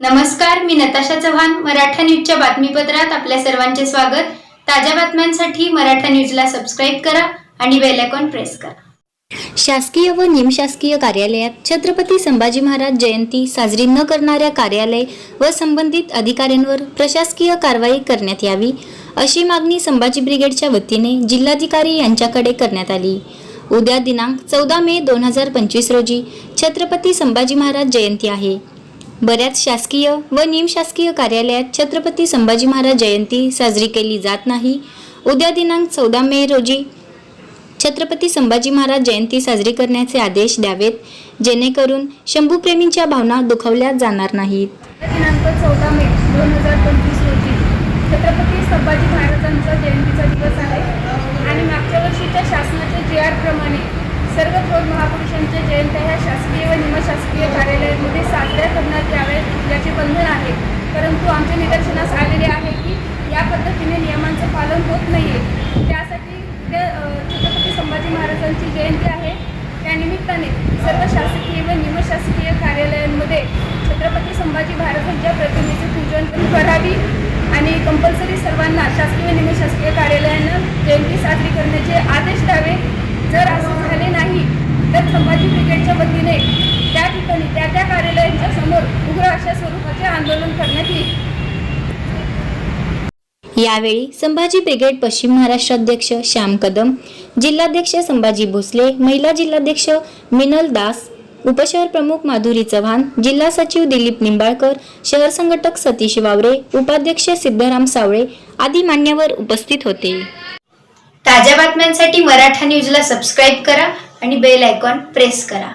नमस्कार मी नताशा चव्हाण मराठा न्यूजच्या बातमीपत्रात आपल्या सर्वांचे स्वागत. ताज्या बातम्यांसाठी मराठा न्यूजला सबस्क्राईब करा आणि बेल आयकॉन प्रेस करा. शासकीय व निमशासकीय कार्यालयात छत्रपती संभाजी महाराज जयंती साजरी न करणाऱ्या कार्यालय व संबंधित अधिकाऱ्यांवर प्रशासकीय कारवाई करण्यात यावी अशी मागणी संभाजी ब्रिगेडच्या वतीने जिल्हाधिकारी यांच्याकडे करण्यात आली. उद्या दिनांक चौदा मे दोन हजार पंचवीस रोजी छत्रपती संभाजी महाराज जयंती आहे. बऱ्याच शासकीय व निमशासकीय कार्यालयात छत्रपती संभाजी महाराज जयंती साजरी केली जात नाही. उद्या दिनांक चौदा मे रोजी छत्रपती संभाजी महाराज जयंती साजरी करण्याचे आदेश द्यावेत जेणेकरून शंभूप्रेमींच्या भावना दुखावल्या जाणार नाहीत. दिनांक चौदा मे दोन हजार पंचवीस रोजी छत्रपती संभाजी महाराजांचा जयंतीचा दिवस आहे. आणि मागच्या वर्षीच्या शासनाच्या जे आर प्रमाणे सर्व थोर महापुरुषांच्या जयंत्या ह्या शासन शासकीय कार्यालयामध्ये कार्यालयांमध्ये साजऱ्या करण्यात याव्यात याचे बंधन आहे. परंतु आमच्या निदर्शनास आलेले आहे की या पद्धतीने नियमांचं पालन होत नाही आहे त्यासाठी त्या छत्रपती संभाजी महाराजांची जयंती आहे. त्यानिमित्ताने सर्व शासकीय व निमशासकीय कार्यालयांमध्ये छत्रपती संभाजी महाराजांच्या प्रतिमेचे पूजन करावी आणि कंपल्सरी सर्वांना शासकीय निमशासकीय कार्यालयांना जयंती साजरी करण्याचे आदेश द्यावे. जर असं झाले नाही तर संभाजी ब्रिगेडच्या वतीने ठिकाणी त्या त्या कार्यालयांच्या समोर उग्र अशा स्वरूपाचे आंदोलन करण्यात येईल. यावेळी संभाजी ब्रिगेड पश्चिम महाराष्ट्राध्यक्ष श्याम कदम जिल्हाध्यक्ष संभाजी भोसले महिला जिल्हाध्यक्ष मिनल दास उपशहर प्रमुख माधुरी चव्हाण जिल्हा सचिव दिलीप निंबाळकर शहर संघटक सतीश वावरे उपाध्यक्ष सिद्धराम सावळे आदी मान्यवर उपस्थित होते. ताज्या बातम्यांसाठी मराठा न्यूजला सबस्क्राईब करा आणि बेल आयकॉन प्रेस करा.